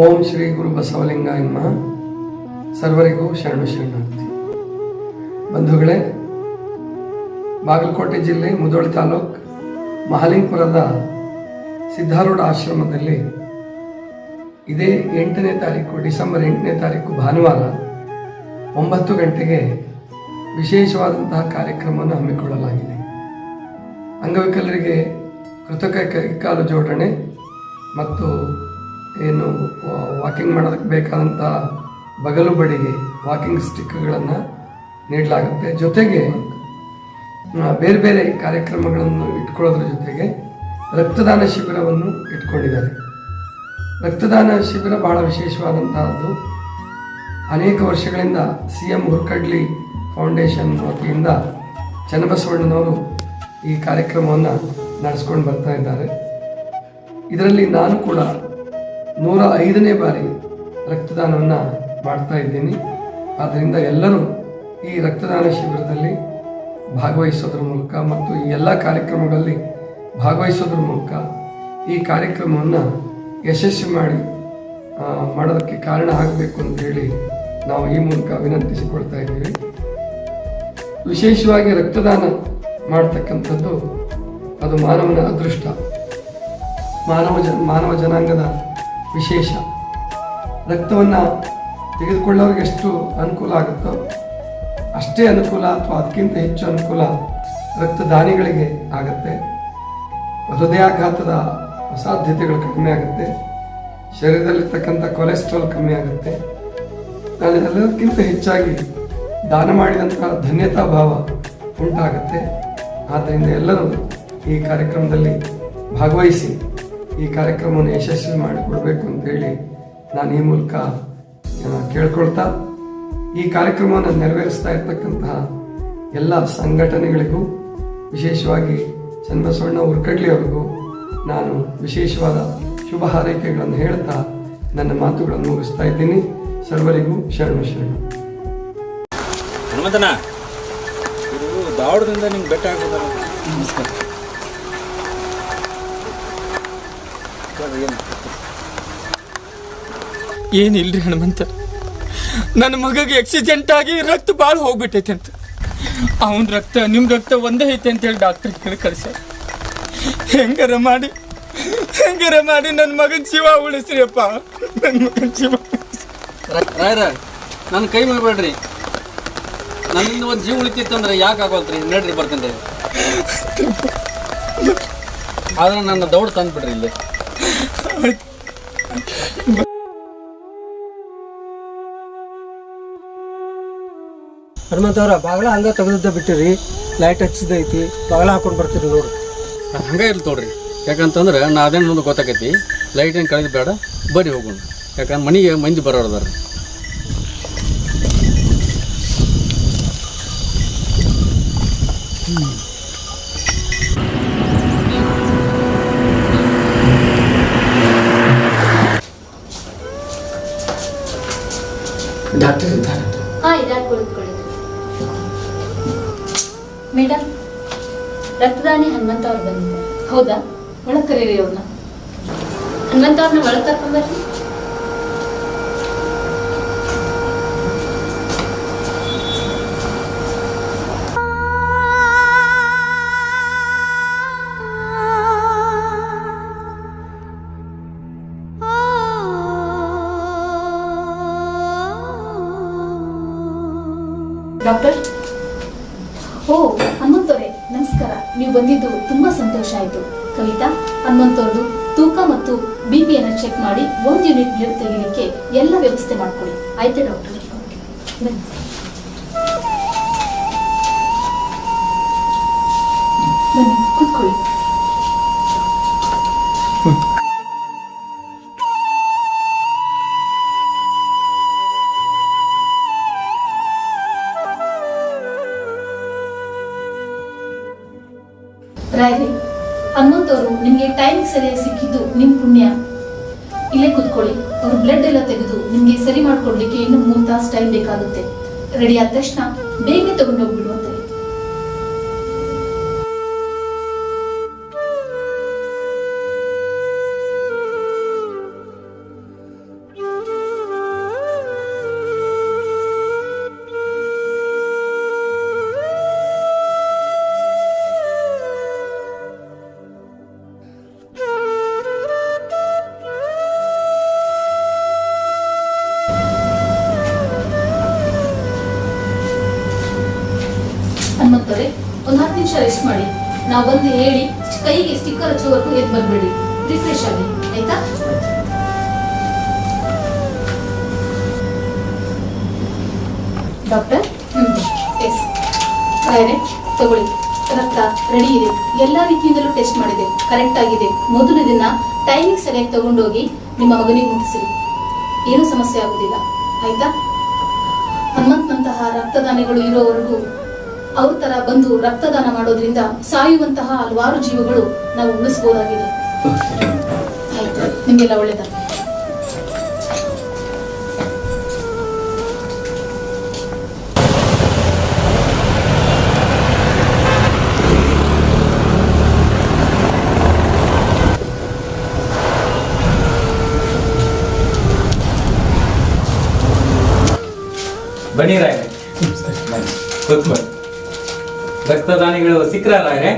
ಓಂ ಶ್ರೀ ಗುರು ಬಸವಲಿಂಗ ಎಮ್ಮ ಸರ್ವರಿಗೂ ಶರಣು ಶರಣಾರ್ಥಿ. ಬಂಧುಗಳೇ, ಬಾಗಲಕೋಟೆ ಜಿಲ್ಲೆ ಮುದೋಳ ತಾಲೂಕ್ ಮಹಾಲಿಂಗಪುರದ ಸಿದ್ಧಾರೂಢ ಆಶ್ರಮದಲ್ಲಿ ಇದೇ ಎಂಟನೇ ತಾರೀಕು, ಡಿಸೆಂಬರ್ ಎಂಟನೇ ತಾರೀಕು ಭಾನುವಾರ ಒಂಬತ್ತು ಗಂಟೆಗೆ ವಿಶೇಷವಾದಂತಹ ಕಾರ್ಯಕ್ರಮವನ್ನು ಹಮ್ಮಿಕೊಳ್ಳಲಾಗಿದೆ. ಅಂಗವಿಕಲರಿಗೆ ಕೃತಕ ಕೈಕಾಲು ಜೋಡಣೆ ಮತ್ತು ಏನು ವಾಕಿಂಗ್ ಮಾಡೋದಕ್ಕೆ ಬೇಕಾದಂಥ ಬಗಲು ಬಡಿಗೆ ವಾಕಿಂಗ್ ಸ್ಟಿಕ್ಗಳನ್ನು ನೀಡಲಾಗುತ್ತೆ. ಜೊತೆಗೆ ಬೇರೆ ಬೇರೆ ಕಾರ್ಯಕ್ರಮಗಳನ್ನು ಇಟ್ಕೊಳ್ಳೋದ್ರ ಜೊತೆಗೆ ರಕ್ತದಾನ ಶಿಬಿರವನ್ನು ಇಟ್ಕೊಂಡಿದ್ದಾರೆ. ರಕ್ತದಾನ ಶಿಬಿರ ಬಹಳ ವಿಶೇಷವಾದಂತಹದ್ದು. ಅನೇಕ ವರ್ಷಗಳಿಂದ ಸಿ ಎಂ ಹುರ್ಕಡ್ಲಿ ಫೌಂಡೇಶನ್ ವತಿಯಿಂದ ಚನ್ನಬಸವಣ್ಣನವರು ಈ ಕಾರ್ಯಕ್ರಮವನ್ನು ನಡೆಸ್ಕೊಂಡು ಬರ್ತಾ ಇದ್ದಾರೆ. ಇದರಲ್ಲಿ ನಾನು ಕೂಡ ನೂರ ಐದನೇ ಬಾರಿ ರಕ್ತದಾನವನ್ನು ಮಾಡ್ತಾ ಇದ್ದೀನಿ. ಆದ್ದರಿಂದ ಎಲ್ಲರೂ ಈ ರಕ್ತದಾನ ಶಿಬಿರದಲ್ಲಿ ಭಾಗವಹಿಸೋದ್ರ ಮೂಲಕ ಮತ್ತು ಈ ಎಲ್ಲ ಕಾರ್ಯಕ್ರಮಗಳಲ್ಲಿ ಭಾಗವಹಿಸೋದ್ರ ಮೂಲಕ ಈ ಕಾರ್ಯಕ್ರಮವನ್ನು ಯಶಸ್ವಿ ಮಾಡಿ ಮಾಡೋದಕ್ಕೆ ಕಾರಣ ಆಗಬೇಕು ಅಂತ ಹೇಳಿ ನಾವು ಈ ಮೂಲಕ ವಿನಂತಿಸಿಕೊಳ್ತಾ ಇದ್ದೀವಿ. ವಿಶೇಷವಾಗಿ ರಕ್ತದಾನ ಮಾಡ್ತಕ್ಕಂಥದ್ದು ಅದು ಮಾನವನ ಅದೃಷ್ಟ. ಮಾನವ ಜ, ಮಾನವ ಜನಾಂಗದ ವಿಶೇಷ. ರಕ್ತವನ್ನು ತೆಗೆದುಕೊಳ್ಳೋರಿಗೆ ಎಷ್ಟು ಅನುಕೂಲ ಆಗುತ್ತೋ ಅಷ್ಟೇ ಅನುಕೂಲ ಅಥವಾ ಅದಕ್ಕಿಂತ ಹೆಚ್ಚು ಅನುಕೂಲ ರಕ್ತದಾನಿಗಳಿಗೆ ಆಗುತ್ತೆ. ಹೃದಯಾಘಾತದ ಅಸಾಧ್ಯತೆಗಳು ಕಡಿಮೆ ಆಗುತ್ತೆ. ಶರೀರದಲ್ಲಿರ್ತಕ್ಕಂಥ ಕೊಲೆಸ್ಟ್ರಾಲ್ ಕಮ್ಮಿ ಆಗುತ್ತೆ. ನಾನು ಎಲ್ಲದಕ್ಕಿಂತ ಹೆಚ್ಚಾಗಿ ದಾನ ಮಾಡಿದಂಥ ಧನ್ಯತಾ ಭಾವ ಉಂಟಾಗುತ್ತೆ. ಆದ್ದರಿಂದ ಎಲ್ಲರೂ ಈ ಕಾರ್ಯಕ್ರಮದಲ್ಲಿ ಭಾಗವಹಿಸಿ. ಈ ಕಾರ್ಯಕ್ರಮವನ್ನು ಯಶಸ್ವಿ ಮಾಡಿಕೊಡ್ಬೇಕು ಅಂತೇಳಿ ನಾನು ಈ ಮೂಲಕ ಕೇಳ್ಕೊಳ್ತಾ ಈ ಕಾರ್ಯಕ್ರಮವನ್ನು ನೆರವೇರಿಸ್ತಾ ಇರ್ತಕ್ಕಂತಹ ಎಲ್ಲ ಸಂಘಟನೆಗಳಿಗೂ ವಿಶೇಷವಾಗಿ ಚನ್ನಬಸವಣ್ಣ ಉರ್ಕಡ್ಲಿ ಅವರಿಗೂ ನಾನು ವಿಶೇಷವಾದ ಶುಭ ಹಾರೈಕೆಗಳನ್ನು ಹೇಳ್ತಾ ನನ್ನ ಮಾತುಗಳನ್ನು ಮುಗಿಸ್ತಾ ಇದ್ದೀನಿ. ಸರ್ವರಿಗೂ ಶರಣು ಶರಣು. ಹನುಮಂತನ ಇದು ಧಾರವಾಡದಿಂದ ನಿಮ್ಗೆ ಬೆಟ್ಟ ಹಾಕೋದಾರ ನಮಸ್ಕಾರ. ಏನಿಲ್ರಿ ಹನುಮಂತ? ನನ್ನ ಮಗಗೆ ಆಕ್ಸಿಡೆಂಟ್ ಆಗಿ ರಕ್ತ ಭಾಳ ಹೋಗ್ಬಿಟ್ಟೈತೆ ಅಂತ. ಅವನ ರಕ್ತ ನಿಮ್ಮ ರಕ್ತ ಒಂದೇ ಐತೆ ಅಂತೇಳಿ ಡಾಕ್ಟರ್ ಕೇಳಿ ಕಳಿಸ ಹೆಂಗಾರ ಮಾಡಿ ಹೆಂಗಾರ ಮಾಡಿ ನನ್ನ ಮಗನ ಜೀವ ಉಳಿಸ್ರಿ ಅಪ್ಪ ನನ್ನ ಮಗನ ಜೀವ ರಾಯ ರಾಯರ ನನ್ನ ಕೈ ಮುಗಿಬೇಡ್ರಿ ನನ್ನಿಂದ ಒಂದು ಜೀವ ಉಳಿತಿತ್ತಂದ್ರೆ ಯಾಕೆ ಆಗೋಲ್ತ್ರಿ ನಡ್ರಿ, ಬರ್ತೇನೆ. ಆದ್ರೆ ನನ್ನ ದೌಡ್ ತಂದ್ಬಿಡ್ರಿ ಇಲ್ಲಿ. ಹನುಮಂತವ್ರ ಬಾಗಲ ಹಂಗ ತೆಗೆದಿದ್ದ ಬಿಟ್ಟಿರಿ ಲೈಟ್ ಹಚ್ಚಿದೈತಿ, ಬಾಗಲ ಹಾಕೊಂಡು ಬರ್ತೀರಿ ನೋಡ್ರಿ ಹಂಗೆ ಇರ್ಲಿ ತೋಡ್ರಿ. ಯಾಕಂತಂದ್ರೆ ನಾ ಅದೇನು ಮುಂದೆ ಗೊತ್ತಾಕೈತಿ. ಲೈಟ್ ಏನು ಕಳೆದ ಬೇಡ, ಬರಿ ಹೋಗೋಣ. ಯಾಕಂದ್ರೆ ಮನೆಗೆ ಮಂದಿ ಬರೋರದಾರ. ಅದಾರ ಡಾಕ್ಟರ್ ಇದ್ದಾರೆ. ಹಾ ಇದಾಗಿ ಕುಳಿತುಕೊಳ್ಳಿ. ಮೇಡಮ್ ರಕ್ತದಾನಿ ಹನುಮಂತ ಅವ್ರು ಬಂದಿದ್ದಾರೆ. ಹೌದಾ? ಒಳಗ್ ಕರೀರಿ ಅವ್ರನ್ನ. ಹನುಮಂತ ಅವ್ರನ್ನ ಒಳಗ್ ಕರ್ಕೊಂಡ್ಬರ್ರಿ ಡಾಕ್ಟರ್? ಓ, ಹನುಮಂತವ್ರೆ, ನಮಸ್ಕಾರ. ನೀವು ಬಂದಿದ್ದು ತುಂಬಾ ಸಂತೋಷ ಆಯ್ತು. ಕವಿತಾ ಹನುಮಂತವ್ರದ್ದು ತೂಕ ಮತ್ತು ಬಿ ಪಿಯನ್ನು ಚೆಕ್ ಮಾಡಿ ಒಂದು ಯೂನಿಟ್ ಬ್ಲಡ್ ತೆಗಿಲಿಕ್ಕೆ ಎಲ್ಲ ವ್ಯವಸ್ಥೆ ಮಾಡ್ಕೊಳ್ಳಿ ಆಯ್ತಾ ಡಾಕ್ಟರ್? ಬನ್ನಿ. ಕೂತ್ಕೊಳ್ಳಿ. ರಾಯ್ರಿ ಹನ್ನೊಂದವರು ನಿಮಗೆ ಟೈಮ್ ಸರಿಯಾಗಿ ಸಿಕ್ಕಿದ್ದು ನಿಮ್ ಪುಣ್ಯ. ಇಲ್ಲೇ ಕುತ್ಕೊಳ್ಳಿ, ಅವ್ರ ಬ್ಲಡ್ ಎಲ್ಲ ತೆಗೆದು ನಿಮ್ಗೆ ಸರಿ ಮಾಡ್ಕೊಡ್ಲಿಕ್ಕೆ ಇನ್ನು ಮೂರ್ ತಾಸು ಟೈಮ್ ಬೇಕಾಗುತ್ತೆ. ರೆಡಿ ಆದ ತಕ್ಷಣ ಬೇಗ ತಗೊಂಡೋಗ್ಬಿಡುವಂತೆ ಆಗ್ತದೆ ಒಂದ್ ಹತ್ತು ನಿಮಿಷ ರೆಸ್ಟ್ ಮಾಡಿ. ನಾವು ಬಂದು ಹೇಳಿ, ಕೈಗೆ ಸ್ಟಿಕ್ಕರ್ ಹಚ್ಚೋವರೆಗೂ ಎದ್ದು ಬಂದ್ಬಿಡಿ. ರಿಫ್ರೆಶ್ ಆಗಿ. ಆಯ್ತಾ? ಡಾಕ್ಟರ್ ತಗೊಳ್ಳಿ. ರಕ್ತ ರೆಡಿ ಇದೆ. ಎಲ್ಲಾ ರೀತಿಯಿಂದಲೂ ಟೆಸ್ಟ್ ಮಾಡಿದೆ. ಕರೆಕ್ಟ್ ಆಗಿದೆ. ಮೊದಲು ದಿನ ಟೈಮಿಂಗ್ ಸರಿಯಾಗಿ ತಗೊಂಡೋಗಿ ನಿಮ್ಮ ಮಗನಿಗೆ ಮುಟ್ಟಿಸಿರಿ. ಏನೂ ಸಮಸ್ಯೆ ಆಗುದಿಲ್ಲ. ಆಯ್ತಾ? ಹನುಮಂತನಂತಹ ರಕ್ತದಾನಿಗಳು ಇರೋವರೆಗೂ ಅವ್ರ ತರ ಬಂದು ರಕ್ತದಾನ ಮಾಡೋದ್ರಿಂದ ಸಾಯುವಂತಹ ಹಲವಾರು ಜೀವಗಳು ನಾವು ಉಳಿಸಬಹುದಾಗಿದೆ ನಿಮಗೆಲ್ಲ ಒಳ್ಳೇದಾಗಲಿ. ಬನ್ನಿ ರಾಯ್ರೆ ಬನ್ನಿ ಕೂತ್ಕೊಳ್ಳಿ ರಕ್ತದಾನಿಗಳು ಸಿಕ್ರ ರಾಯ್ರೆ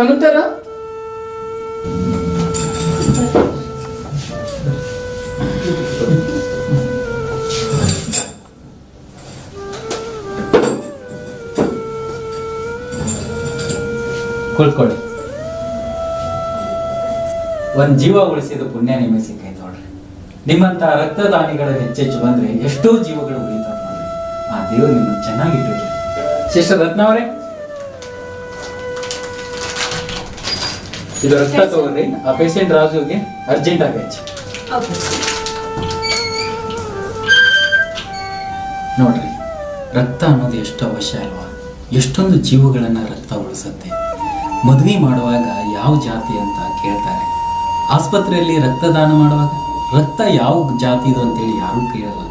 ಅನಂತರ ಕುಳ್ಕೊಳ್ಳಿ ಒಂದ್ ಜೀವ ಉಳಿಸಿದ ಪುಣ್ಯ ನಿಮಗೆ ಸಿಕ್ಕೈತೆ ನೋಡ್ರಿ. ನಿಮ್ಮಂತ ರಕ್ತದಾನಿಗಳು ಹೆಚ್ಚೆಚ್ಚು ಬಂದ್ರೆ ಎಷ್ಟೋ ಜೀವಗಳು ಆ ದೇವ್ರು ನಿಮ್ಮನ್ನು ಚೆನ್ನಾಗಿಟ್ಟು ಸಿಸ್ಟರ್ ರತ್ನ ಅವರೇ? ಇದು ರಕ್ತ ತಗೊಂಡ್ರಿ ಆ ಪೇಷಂಟ್ ರಾಜುಗೆ ಅರ್ಜೆಂಟ್ ಆಗಿ ಹಚ್ಚಿ ನೋಡ್ರಿ ರಕ್ತ ಅನ್ನೋದು ಎಷ್ಟು ಅವಶ್ಯ ಅಲ್ವಾ? ಎಷ್ಟೊಂದು ಜೀವಗಳನ್ನ ರಕ್ತ ಉಳಿಸುತ್ತೆ. ಮದುವೆ ಮಾಡುವಾಗ ಯಾವ ಜಾತಿ ಅಂತ ಕೇಳ್ತಾರೆ. ಆಸ್ಪತ್ರೆಯಲ್ಲಿ ರಕ್ತದಾನ ಮಾಡುವಾಗ ರಕ್ತ ಯಾವ ಜಾತಿದು ಅಂತೇಳಿ ಯಾರೂ ಕೇಳಲ್ಲ.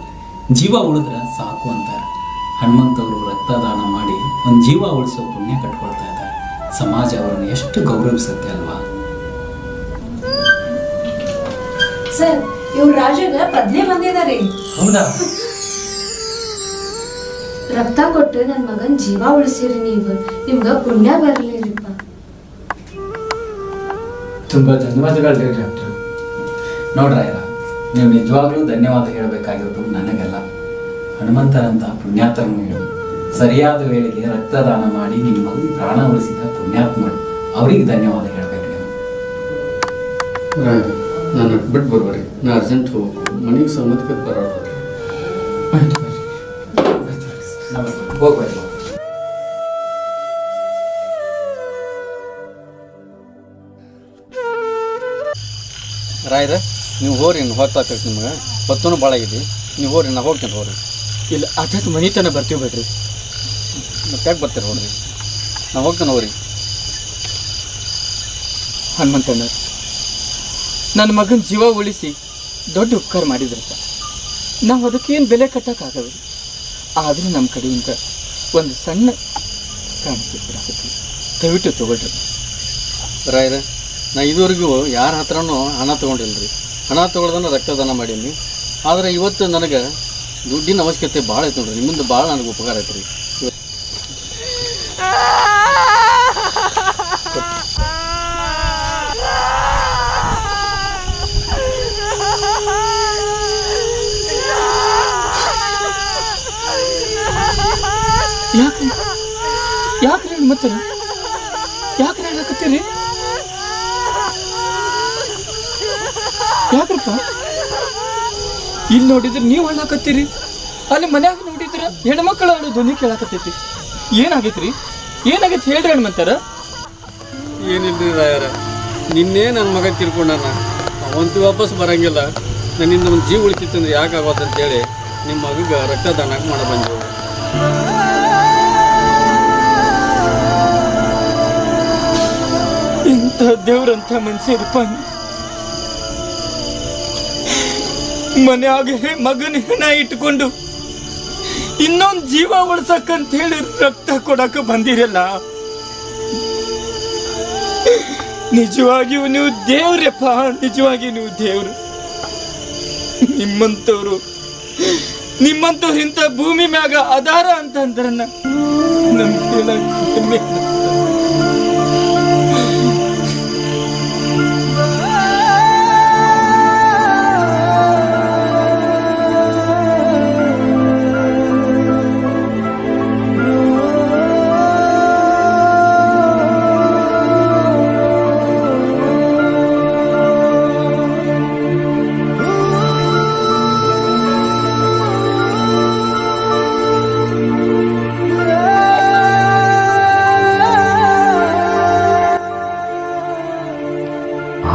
ಜೀವ ಉಳಿದ್ರೆ ಸಾಕು ಅಂತಾರೆ. ಹನುಮಂತವರು ರಕ್ತದಾನ ಮಾಡಿ ಒಂದು ಜೀವ ಉಳಿಸೋ ಪುಣ್ಯ ಕಟ್ಕೊಳ್ತಾ ಇದ್ದಾರೆ. ಸಮಾಜ ಅವರನ್ನು ಎಷ್ಟು ಗೌರವಿಸುತ್ತೆ ಅಲ್ವಾ? ಸರ್ ಇವ್ರ ರಾಜಾಗ ಪ್ರಜ್ಞೆ ಬಂದಿದ್ದಾರೆ. ಹೌದಾ? ರಕ್ತ ಕೊಟ್ಟು ನನ್ನ ಮಗನ ಜೀವ ಉಳಿಸಿರಿ ನೀವು. ನಿಮ್ಗ ಪುಣ್ಯ ಬರ್ಲಿರಿಪ್ಪ ತುಂಬಾ ಧನ್ಯವಾದಗಳು ಡಾಕ್ಟರ್. ನೋಡ್ರಾಯ್ರ ನೀವು ನಿಜವಾಗ್ಲೂ ಧನ್ಯವಾದ ಹೇಳಬೇಕಾಗಿರೋದು ನನಗಲ್ಲ ಹನುಮಂತರಂತ ಪುಣ್ಯಾತ್ಮನು ಸರಿಯಾದ ವೇಳೆಗೆ ರಕ್ತದಾನ ಮಾಡಿ ನಿಮ್ಮ ಪ್ರಾಣ ಉಳಿಸಿದ ಪುಣ್ಯಾತ್ಮರು. ಅವರಿಗೆ ಧನ್ಯವಾದ ಹೇಳಬೇಕು ನೀವು ನಾನು ಬಿಟ್ಟು ಬರ್ಬೇರಿ ನಾ ಅರ್ಜೆಂಟ್ ಹೋಗ್ಬೇಕು. ಮನೆಗೆ ಸಂಬಂಧಕ್ಕೆ ಬರೋದು ನಮಸ್ತೆ ಹೋಗ್ಬರ್ರಿ ರಾಯ್ರ ನೀವು ಹೋರಿ ಇನ್ನು ಹೊತ್ತಾಕೈತಿ ನಿಮಗೆ. ಹೊತ್ತೂ ಭಾಳ ಆಗಿದೆ ನೀವು ಹೋರಿ ನಾ ಹೋಗ್ತೀನಿ ಹೋರಿ ಇಲ್ಲ ಆತತ್ ಮನೆ ತನಕ ಬರ್ತೀವಿ ಬಿಡ್ರಿ. ಮತ್ತೆ ಯಾಕೆ ಬರ್ತೀರ ನೋಡ್ರಿ? ನಾವು ಹೋಗ್ತೇನೆ ನೋಡ್ರಿ. ಹನುಮಂತಣ್ಣ ನನ್ನ ಮಗನ ಜೀವ ಉಳಿಸಿ ದೊಡ್ಡ ಉಪಕಾರ ಮಾಡಿದ್ರಪ್ಪ. ನಾವು ಅದಕ್ಕೇನು ಬೆಲೆ ಕಟ್ಟೋಕ್ಕಾಗಲ್ಲ ಆದರೂ ನಮ್ಮ ಕಡೆಯಿಂದ ಒಂದು ಸಣ್ಣ ಕಾಣಿಕೆ ದಯವಿಟ್ಟು ತೊಗೊಳ್ರಿ. ರಾಯರ, ನಾ ಇದುವರೆಗೂ ಯಾರ ಹತ್ರನೂ ಹಣ ತೊಗೊಂಡಿಲ್ಲ ರೀ ಹಣ ತೊಗೊಳ್ದನ್ನ ರಕ್ತದಾನ ಮಾಡೀನಿ. ಆದರೆ ಇವತ್ತು ನನಗೆ ದುಡ್ಡಿನ ಅವಶ್ಯಕತೆ ಭಾಳ ಐತೆ ನೋಡ್ರಿ. ನಿಮ್ಮಿಂದ ಭಾಳ ನನಗೆ ಉಪಕಾರ ಐತೆ ರೀ. ಯಾಕೆ ಯಾಕ್ರಿ ಮತ್ತೆ? ಯಾಕ್ರಿ ಹೇಳಕತ್ತೀರಿ ಯಾಕ್ರಪ್ಪ? ಇಲ್ಲಿ ನೋಡಿದ್ರೆ ನೀವು ಹೇಳಕತ್ತೀರಿ ಅಲ್ಲಿ ಮನ್ಯಾಗ ನೋಡಿದ್ರೆ ಹೆಣ್ಮಕ್ಳು ಅವಳು ಧ್ವನಿ ಕೇಳಾಕತ್ತೈತಿ. ಏನಾಗೈತ್ರಿ? ಏನಾಗೈತಿ ಹೇಳ್ರಿ ಹಣ್ಮಂತಾರ ಏನಿಲ್ಲ ರಾಯರ ನಿನ್ನೆ ನನ್ನ ಮಗ ತಿರ್ಕೊಂಡಾನ ಅವಂತೂ ವಾಪಸ್ ಬರಂಗಿಲ್ಲ. ನನ್ನಿಂದ ಒಂದು ಜೀವ ಉಳಿತಿತ್ತು ಅಂದ್ರೆ ಯಾಕೆ ಅಂತೇಳಿ ನಿಮ್ಮ ಮಗಗೆ ರಕ್ತದಾನ ಮಾಡ ಬಂದೆವು. ಇಂಥ ದೇವ್ರಂಥ ಮನುಷ್ಯರಪ್ಪ ಮನ್ಯಾಗ ಮಗನ ಇಟ್ಕೊಂಡು ಇನ್ನೊಂದು ಜೀವ ಉಳ್ಸಕ್ಕಂತ ಹೇಳಿ ರಕ್ತ ಕೊಡಕ ಬಂದಿರಲ್ಲ. ನಿಜವಾಗಿಯೂ ನೀವು ದೇವ್ರಪ್ಪ ನಿಜವಾಗಿ ನೀವು ದೇವ್ರು. ನಿಮ್ಮಂಥವ್ರು ನಿಮ್ಮಂಥವ್ರು ಇಂಥ ಭೂಮಿ ಮ್ಯಾಗ ಅದಾರ ಅಂತಂದ್ರನ್ನ ನಮ್ಗೆ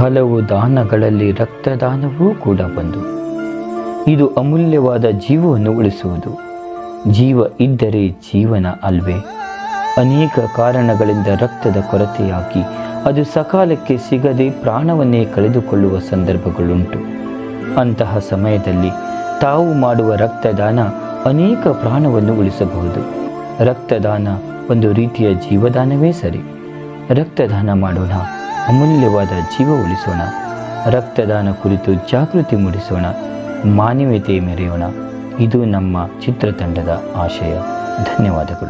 ಹಲವು ದಾನಗಳಲ್ಲಿ ರಕ್ತದಾನವೂ ಕೂಡ ಒಂದು ಇದು ಅಮೂಲ್ಯವಾದ ಜೀವವನ್ನು ಉಳಿಸುವುದು. ಜೀವ ಇದ್ದರೆ ಜೀವನ ಅಲ್ವೇ? ಅನೇಕ ಕಾರಣಗಳಿಂದ ರಕ್ತದ ಕೊರತೆಯಾಗಿ ಅದು ಸಕಾಲಕ್ಕೆ ಸಿಗದೆ ಪ್ರಾಣವನ್ನೇ ಕಳೆದುಕೊಳ್ಳುವ ಸಂದರ್ಭಗಳುಂಟು. ಅಂತಹ ಸಮಯದಲ್ಲಿ ತಾವು ಮಾಡುವ ರಕ್ತದಾನ ಅನೇಕ ಪ್ರಾಣವನ್ನು ಉಳಿಸಬಹುದು. ರಕ್ತದಾನ ಒಂದು ರೀತಿಯ ಜೀವದಾನವೇ ಸರಿ. ರಕ್ತದಾನ ಮಾಡೋಣ. ಅಮೂಲ್ಯವಾದ ಜೀವ ಉಳಿಸೋಣ. ರಕ್ತದಾನ ಕುರಿತು ಜಾಗೃತಿ ಮೂಡಿಸೋಣ. ಮಾನವೀಯತೆ ಮೆರೆಯೋಣ. ಇದು ನಮ್ಮ ಚಿತ್ರತಂಡದ ಆಶಯ. ಧನ್ಯವಾದಗಳು.